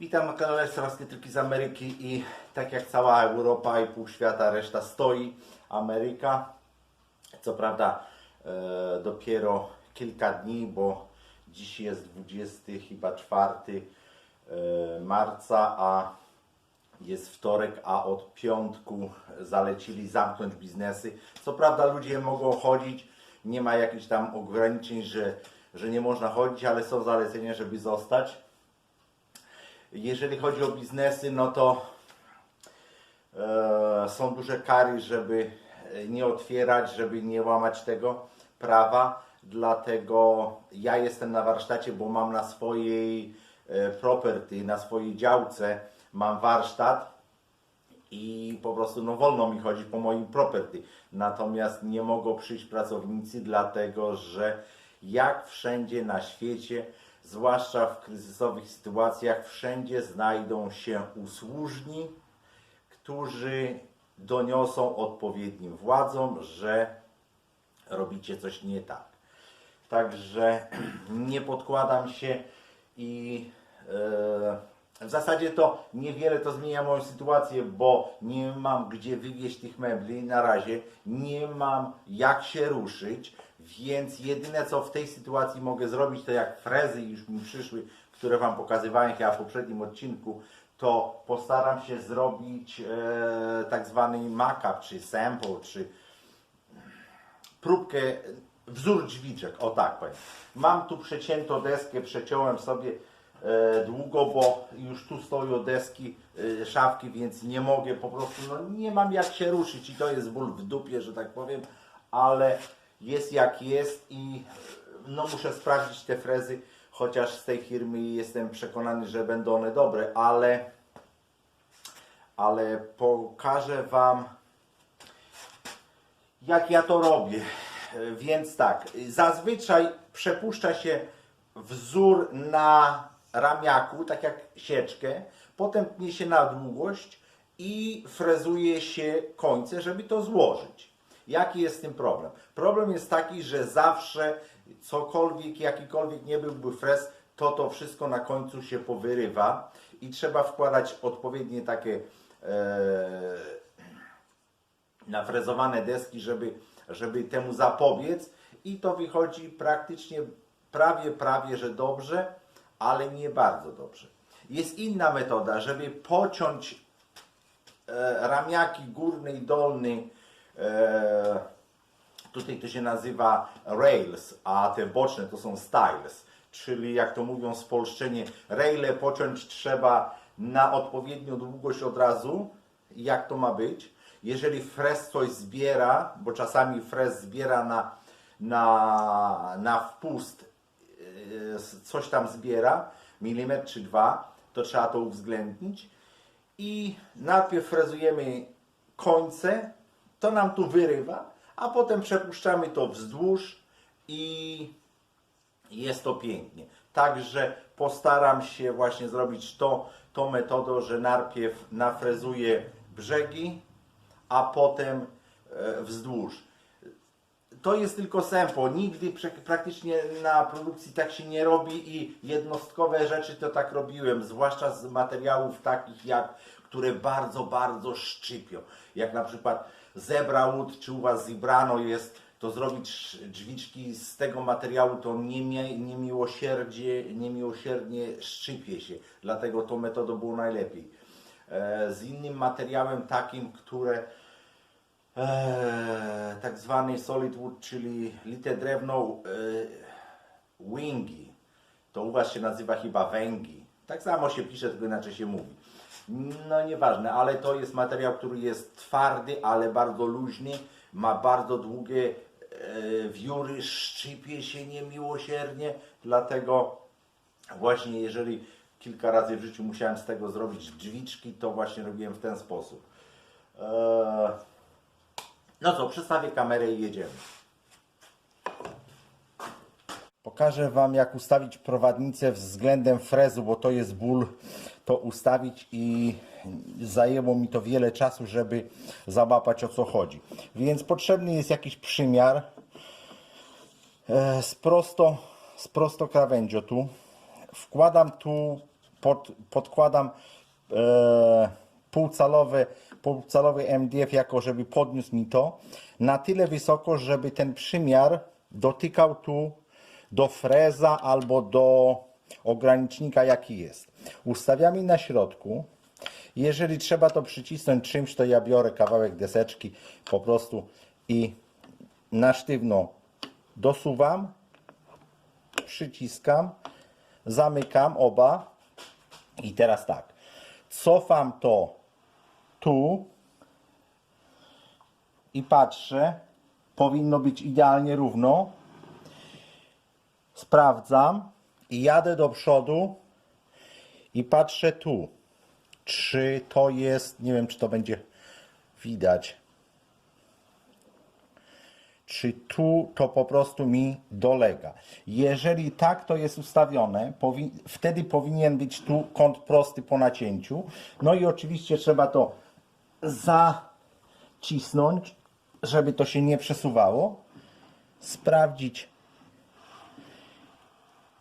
Witam na kanale Straskie Triki z Ameryki i tak jak cała Europa i pół świata, reszta stoi. Ameryka, co prawda e, dopiero kilka dni, bo dziś jest 20 chyba 4 e, marca, a jest wtorek, a od piątku zalecili zamknąć biznesy. Co prawda ludzie mogą chodzić, nie ma jakichś tam ograniczeń, że, że nie można chodzić, ale są zalecenia, żeby zostać. Jeżeli chodzi o biznesy, no to e, są duże kary, żeby nie otwierać, żeby nie łamać tego prawa. Dlatego ja jestem na warsztacie, bo mam na swojej e, property, na swojej działce mam warsztat i po prostu no wolno mi chodzić po moim property. Natomiast nie mogą przyjść pracownicy, dlatego że jak wszędzie na świecie, zwłaszcza w kryzysowych sytuacjach, wszędzie znajdą się usłużni, którzy doniosą odpowiednim władzom, że robicie coś nie tak. Także nie podkładam się i e, w zasadzie to niewiele to zmienia moją sytuację, bo nie mam gdzie wywieźć tych mebli na razie, nie mam jak się ruszyć, więc jedyne co w tej sytuacji mogę zrobić, to jak frezy już mi przyszły, które Wam pokazywałem chyba w poprzednim odcinku, to postaram się zrobić e, tak zwany mock-up, czy sample, czy próbkę, wzór drzwiczek, o tak powiem. Mam tu przeciętą deskę, przeciąłem sobie e, długo, bo już tu stoją deski, e, szafki, więc nie mogę po prostu, no nie mam jak się ruszyć i to jest ból w dupie, że tak powiem, ale jest jak jest i no muszę sprawdzić te frezy, chociaż z tej firmy jestem przekonany, że będą one dobre, ale ale pokażę Wam jak ja to robię. Więc tak, zazwyczaj przepuszcza się wzór na ramiaku, tak jak sieczkę, potem tnie się na długość i frezuje się końce, żeby to złożyć. Jaki jest z tym problem? Problem jest taki, że zawsze cokolwiek, jakikolwiek nie byłby frez, to to wszystko na końcu się powyrywa i trzeba wkładać odpowiednie takie e, nafrezowane deski, żeby, żeby temu zapobiec i to wychodzi praktycznie prawie, prawie, że dobrze, ale nie bardzo dobrze. Jest inna metoda, żeby pociąć e, ramiaki górny i dolny, tutaj to się nazywa rails, a te boczne to są styles, czyli jak to mówią spolszczenie, raile pociąć trzeba na odpowiednią długość od razu, jak to ma być. Jeżeli frez coś zbiera, bo czasami frez zbiera na, na, na wpust, yy, coś tam zbiera, milimetr czy dwa, to trzeba to uwzględnić. I najpierw frezujemy końce, to nam tu wyrywa, a potem przepuszczamy to wzdłuż i jest to pięknie. Także postaram się właśnie zrobić to, tą metodą, że najpierw nafrezuję brzegi, a potem e, wzdłuż. To jest tylko sempo. Nigdy praktycznie na produkcji tak się nie robi i jednostkowe rzeczy to tak robiłem, zwłaszcza z materiałów takich jak, które bardzo, bardzo szczypią. Jak na przykład zebra wood, czy u Was zibrano jest, to zrobić drzwiczki z tego materiału to niemiłosierdzie, niemiłosiernie szczypie się. Dlatego tą metodą było najlepiej. E, z innym materiałem takim, które e, tak zwany solid wood, czyli lite drewno e, wingi. To u Was się nazywa chyba węgi. Tak samo się pisze, tylko inaczej się mówi. No nieważne, ale to jest materiał, który jest twardy, ale bardzo luźny, ma bardzo długie e, wióry, szczypie się niemiłosiernie, dlatego właśnie jeżeli kilka razy w życiu musiałem z tego zrobić drzwiczki, to właśnie robiłem w ten sposób. Eee, no co, przestawię kamerę i jedziemy. Pokażę Wam, jak ustawić prowadnicę względem frezu, bo to jest ból to ustawić i zajęło mi to wiele czasu, żeby załapać o co chodzi. Więc potrzebny jest jakiś przymiar e, z prosto, z prosto krawędzio tu. Wkładam tu pod, podkładam e, półcalowy, półcalowy MDF, jako żeby podniósł mi to na tyle wysoko, żeby ten przymiar dotykał tu do freza albo do ogranicznika, jaki jest. Ustawiamy na środku. Jeżeli trzeba to przycisnąć czymś, to ja biorę kawałek deseczki po prostu i na sztywno dosuwam, przyciskam, zamykam oba i teraz tak, cofam to tu i patrzę, powinno być idealnie równo, sprawdzam i jadę do przodu i patrzę tu, czy to jest, nie wiem czy to będzie widać, czy tu to po prostu mi dolega. Jeżeli tak to jest ustawione, powi- wtedy powinien być tu kąt prosty po nacięciu. No i oczywiście trzeba to zacisnąć, żeby to się nie przesuwało. Sprawdzić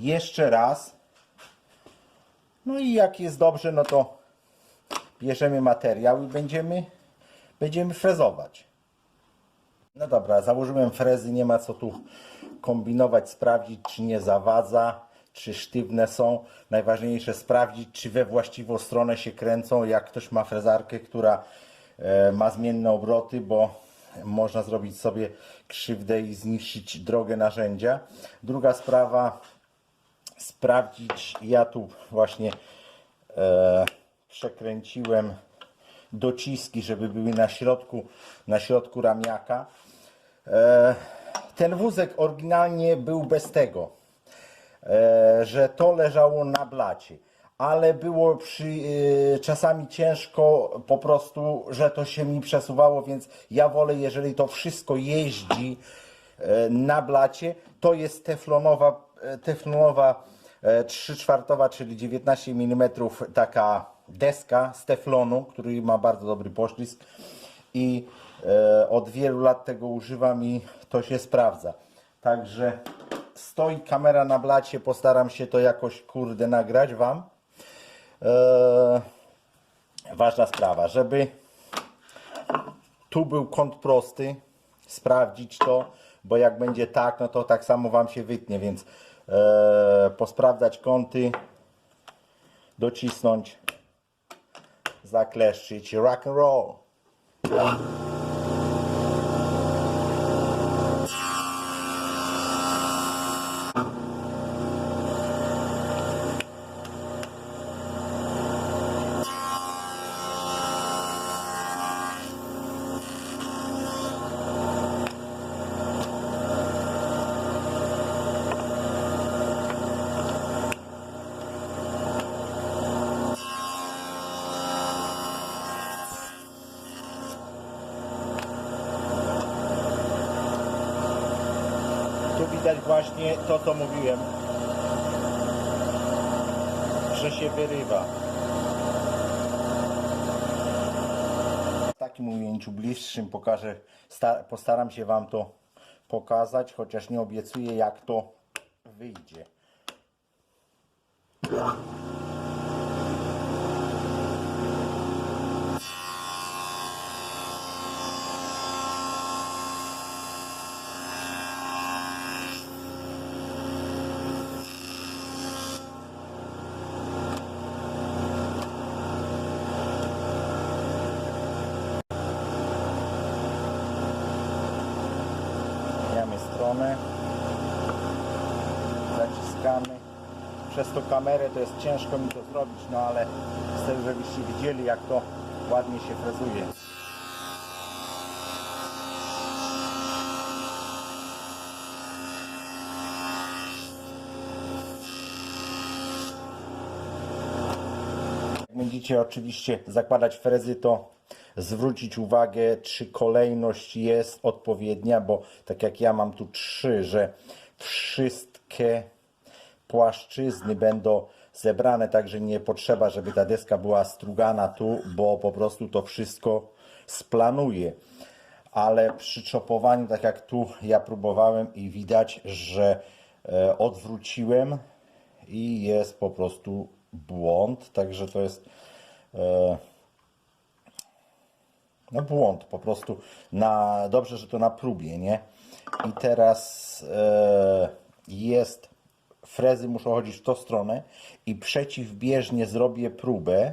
jeszcze raz. No i jak jest dobrze, no to bierzemy materiał i będziemy, będziemy frezować. No dobra, założyłem frezy, nie ma co tu kombinować, sprawdzić czy nie zawadza, czy sztywne są. Najważniejsze sprawdzić, czy we właściwą stronę się kręcą. Jak ktoś ma frezarkę, która e, ma zmienne obroty, bo można zrobić sobie krzywdę i zniszczyć drogę narzędzia. Druga sprawa, sprawdzić, ja tu właśnie e, przekręciłem dociski, żeby były na środku, na środku ramiaka. E, ten wózek oryginalnie był bez tego, e, że to leżało na blacie, ale było przy, e, czasami ciężko po prostu, że to się mi przesuwało, więc ja wolę, jeżeli to wszystko jeździ e, na blacie, to jest teflonowa, teflonowa e, 3 czwartowa, czyli 19 mm taka deska z teflonu, który ma bardzo dobry poślizg i e, od wielu lat tego używam i to się sprawdza. Także stoi kamera na blacie, postaram się to jakoś kurde nagrać Wam. E, ważna sprawa, żeby tu był kąt prosty, sprawdzić to, bo jak będzie tak, no to tak samo Wam się wytnie, więc e, posprawdzać kąty, docisnąć, zakleszczyć, rock and roll. Tu widać właśnie to, co mówiłem, że się wyrywa. W takim ujęciu bliższym pokażę, sta- postaram się Wam to pokazać, chociaż nie obiecuję jak to wyjdzie. Stronę. Zaciskamy. Przez tą kamerę to jest ciężko mi to zrobić, no ale chcę, żebyście widzieli jak to ładnie się frezuje. Będziecie oczywiście zakładać frezy, to zwrócić uwagę, czy kolejność jest odpowiednia, bo tak jak ja mam tu trzy, że wszystkie płaszczyzny będą zebrane, także nie potrzeba, żeby ta deska była strugana tu, bo po prostu to wszystko splanuje. Ale przy czopowaniu, tak jak tu ja próbowałem i widać, że e, odwróciłem i jest po prostu błąd, także to jest e, no błąd po prostu. Na, dobrze, że to na próbie, nie? I teraz e, jest frezy muszą chodzić w tą stronę i przeciwbieżnie zrobię próbę,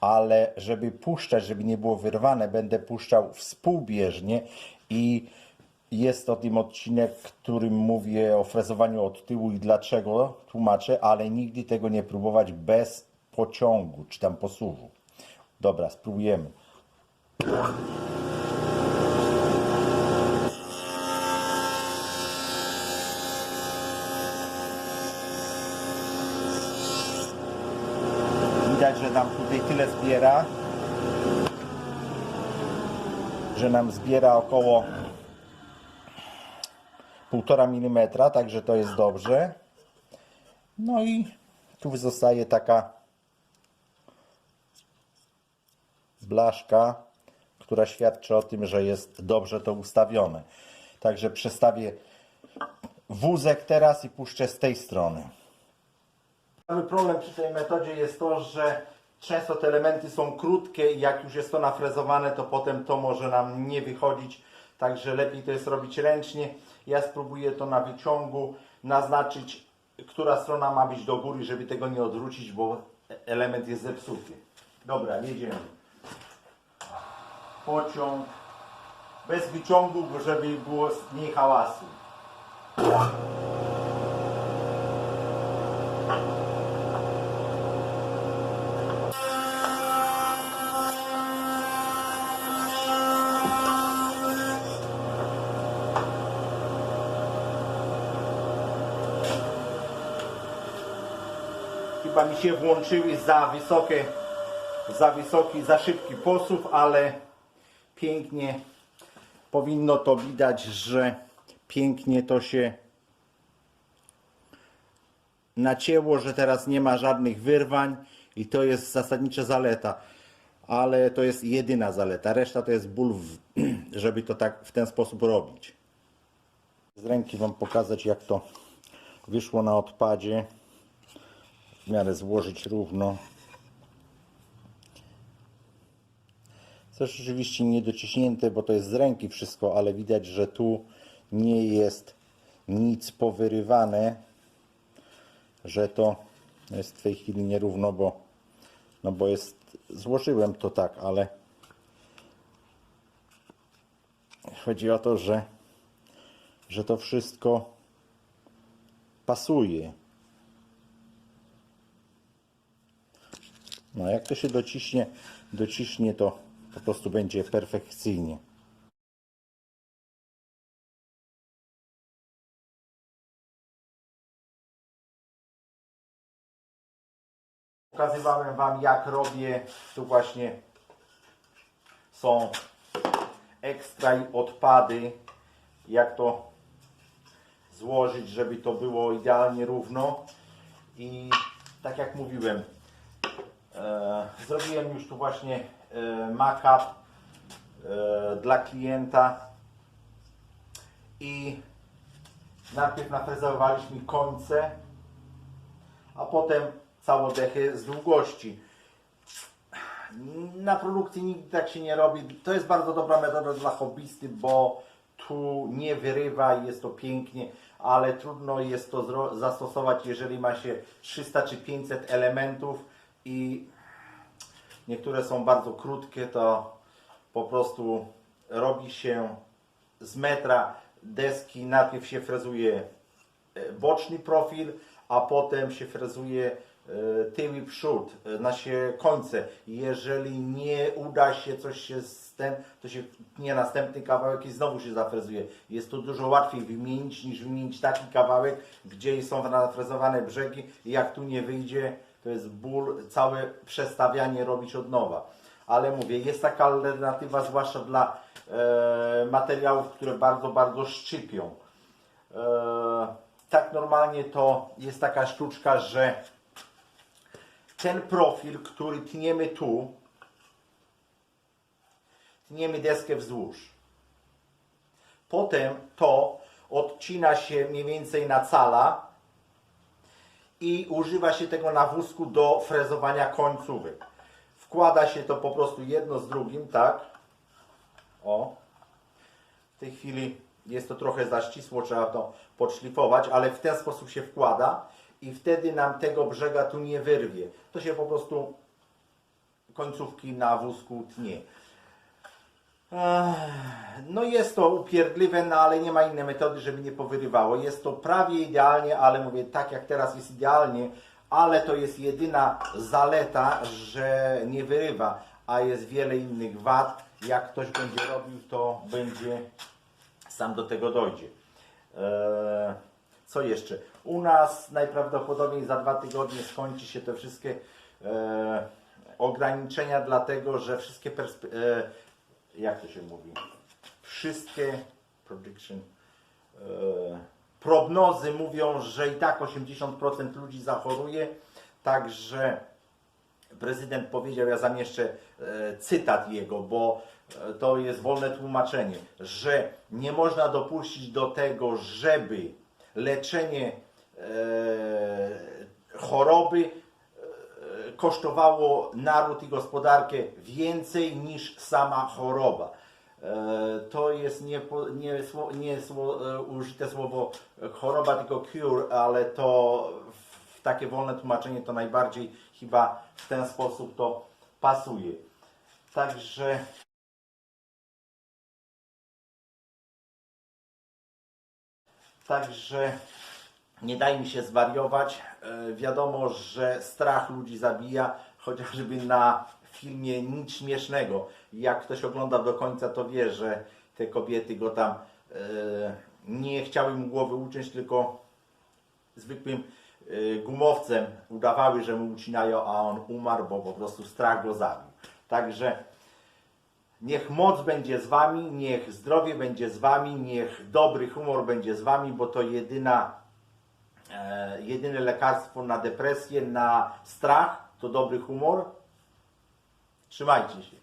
ale żeby puszczać, żeby nie było wyrwane, będę puszczał współbieżnie i jest o tym odcinek, w którym mówię o frezowaniu od tyłu i dlaczego, tłumaczę, ale nigdy tego nie próbować bez pociągu, czy tam posuwu. Dobra, spróbujemy. Widać, że nam tutaj tyle zbiera, że nam zbiera około 1,5 mm, także to jest dobrze. No i tu zostaje taka blaszka, która świadczy o tym, że jest dobrze to ustawione. Także przestawię wózek teraz i puszczę z tej strony. Cały problem przy tej metodzie jest to, że często te elementy są krótkie i jak już jest to nafrezowane, to potem to może nam nie wychodzić. Także lepiej to jest robić ręcznie. Ja spróbuję to na wyciągu naznaczyć, która strona ma być do góry, żeby tego nie odwrócić, bo element jest zepsuty. Dobra, jedziemy. Pociąg. Bez wyciągu, bo żeby było mniej hałasu. Chyba mi się włączyły za wysokie, za wysoki, za szybki posuw, ale pięknie powinno to widać, że pięknie to się nacięło, że teraz nie ma żadnych wyrwań i to jest zasadnicza zaleta. Ale to jest jedyna zaleta. Reszta to jest ból, w, żeby to tak w ten sposób robić. Z ręki Wam pokazać jak to wyszło na odpadzie. W miarę złożyć równo. Też oczywiście nie dociśnięte, bo to jest z ręki wszystko, ale widać, że tu nie jest nic powyrywane, że to jest w tej chwili nierówno, bo, no bo jest, złożyłem to tak, ale chodzi o to, że, że to wszystko pasuje. No jak to się dociśnie, dociśnie to po prostu będzie perfekcyjnie. Pokazywałem Wam jak robię, tu właśnie są ekstra i odpady, jak to złożyć, żeby to było idealnie równo. I tak jak mówiłem, E, Zrobiłem już tu właśnie e, mock-up e, dla klienta i najpierw nafrezowaliśmy końce, a potem całodechy z długości. Na produkcji nigdy tak się nie robi. To jest bardzo dobra metoda dla hobbysty, bo tu nie wyrywa i jest to pięknie, ale trudno jest to zastosować, jeżeli ma się 300 czy 500 elementów i niektóre są bardzo krótkie, to po prostu robi się z metra deski, najpierw się frezuje e, boczny profil, a potem się frezuje e, tył i przód, e, na się końce. Jeżeli nie uda się coś się z ten, to się tnie następny kawałek i znowu się zafrezuje. Jest to dużo łatwiej wymienić niż wymienić taki kawałek, gdzie są nafrezowane brzegi i jak tu nie wyjdzie, to jest ból, całe przestawianie robić od nowa. Ale mówię, jest taka alternatywa, zwłaszcza dla e, materiałów, które bardzo, bardzo szczypią. E, tak normalnie to jest taka sztuczka, że ten profil, który tniemy tu, tniemy deskę wzdłuż. Potem to odcina się mniej więcej na cala i używa się tego na wózku do frezowania końcówek. Wkłada się to po prostu jedno z drugim, tak? O. W tej chwili jest to trochę za ścisło, trzeba to podszlifować, ale w ten sposób się wkłada i wtedy nam tego brzega tu nie wyrwie. To się po prostu końcówki na wózku tnie. No jest to upierdliwe, no ale nie ma innej metody, żeby nie powyrywało. Jest to prawie idealnie, ale mówię tak jak teraz jest idealnie, ale to jest jedyna zaleta, że nie wyrywa, a jest wiele innych wad. Jak ktoś będzie robił, to będzie sam do tego dojdzie. Eee, co jeszcze? U nas najprawdopodobniej za dwa tygodnie skończy się te wszystkie e, ograniczenia, dlatego że wszystkie perspe- e, jak to się mówi? Wszystkie prediction, e, prognozy mówią, że i tak 80% ludzi zachoruje, także prezydent powiedział, ja zamieszczę e, cytat jego, bo e, to jest wolne tłumaczenie, że nie można dopuścić do tego, żeby leczenie choroby kosztowało naród i gospodarkę więcej niż sama choroba. E, To jest nie, nie, nie e, użyte słowo choroba, tylko cure, ale to w takie wolne tłumaczenie to najbardziej chyba w ten sposób to pasuje. Także Także nie daj mi się zwariować. E, Wiadomo, że strach ludzi zabija, chociażby na filmie nic śmiesznego. Jak ktoś ogląda do końca, to wie, że te kobiety go tam e, nie chciały mu głowy uciąć, tylko zwykłym e, gumowcem udawały, że mu ucinają, a on umarł, bo po prostu strach go zabił. Także Niech moc będzie z wami, niech zdrowie będzie z wami, niech dobry humor będzie z wami, bo to jedyna, jedyne lekarstwo na depresję, na strach to dobry humor. Trzymajcie się.